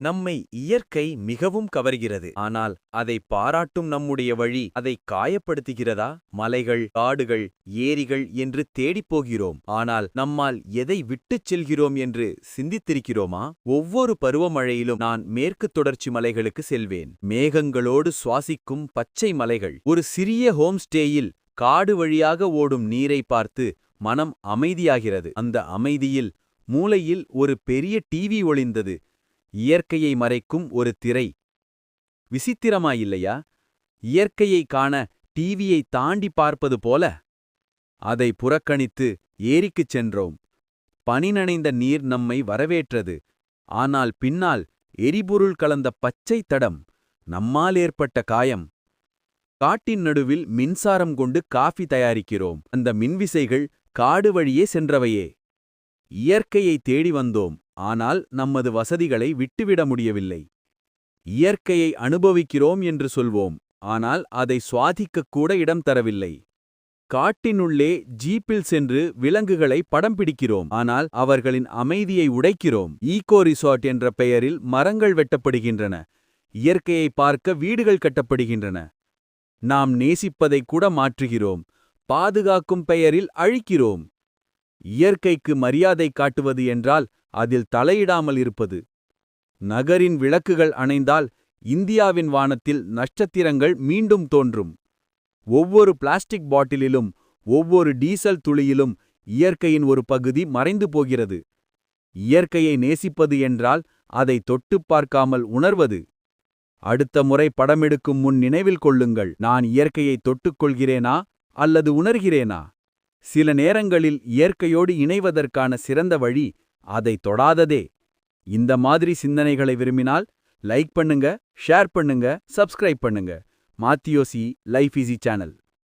நம்மை இயற்கை மிகவும் கவர்கிறது. ஆனால் அதை பாராட்டும் நம்முடைய வழி அதை காயப்படுத்துகிறதா? மலைகள் காடுகள் ஏரிகள் என்று தேடிப் போகிறோம். ஆனால் நம்மால் எதை விட்டுச் செல்கிறோம் என்று சிந்தித்திருக்கிறோமா? ஒவ்வொரு பருவமழையிலும் நான் மேற்குத் தொடர்ச்சி மலைகளுக்கு செல்வேன். மேகங்களோடு சுவாசிக்கும் பச்சை மலைகள். ஒரு சிறிய ஹோம் ஸ்டேயில் காடு வழியாக ஓடும் நீரை பார்த்து மனம் அமைதியாகிறது. அந்த அமைதியில் மூளையில் ஒரு பெரிய டிவி ஒளிந்தது. இயற்கையை மறைக்கும் ஒரு திரை. விசித்திரமாயில்லையா? இயற்கையை காண டிவியை தாண்டி பார்ப்பது போல. அதை புறக்கணித்து ஏரிக்குச் சென்றோம். பனி நனைந்த நீர் நம்மை வரவேற்றது. ஆனால் பின்னால் எரிபொருள் கலந்த பச்சை தடம் நம்மால் ஏற்பட்ட காயம். காட்டின் நடுவில் மின்சாரம் கொண்டு காஃபி தயாரிக்கிறோம். அந்த மின்விசைகள் காடு வழியே சென்றவையே. இயற்கையை தேடி வந்தோம். ஆனால் நமது வசதிகளை விட்டுவிட முடியவில்லை. இயற்கையை அனுபவிக்கிறோம் என்று சொல்வோம் ஆனால் அதை சுவாதிக்கக்கூட இடம் தரவில்லை. காட்டினுள்ளே ஜீப்பில் சென்று விலங்குகளை படம் பிடிக்கிறோம் ஆனால் அவர்களின் அமைதியை உடைக்கிறோம். ஈகோ ரிசார்ட் என்ற பெயரில் மரங்கள் வெட்டப்படுகின்றன இயற்கையை பார்க்க வீடுகள் கட்டப்படுகின்றன. நாம் நேசிப்பதை கூட மாற்றுகிறோம் பாதுகாக்கும் பெயரில் அழிக்கிறோம். இயற்கைக்கு மரியாதை காட்டுவது என்றால் அதில் தலையிடாமல் இருப்பது. நகரின் விளக்குகள் அணைந்தால் இந்தியாவின் வானத்தில் நட்சத்திரங்கள் மீண்டும் தோன்றும். ஒவ்வொரு பிளாஸ்டிக் பாட்டிலிலும் ஒவ்வொரு டீசல் துளியிலும் இயற்கையின் ஒரு பகுதி மறைந்து போகிறது. இயற்கையை நேசிப்பது என்றால் அதை தொட்டுப் பார்க்காமல் உணர்வது. அடுத்த முறை படமெடுக்கும் முன் நினைவில் கொள்ளுங்கள் நான் இயற்கையை தொட்டுக்கொள்கிறேனா அல்லது உணர்கிறேனா? சில நேரங்களில் இயற்கையோடு இணைவதற்கான சிறந்த வழி அதை தொடாததே. இந்த மாதிரி சிந்தனைகளை விரும்பினால் லைக் பண்ணுங்க ஷேர் பண்ணுங்க சப்ஸ்கிரைப் பண்ணுங்க. மாத்தியோசி லைஃப் ஈஸி சேனல்.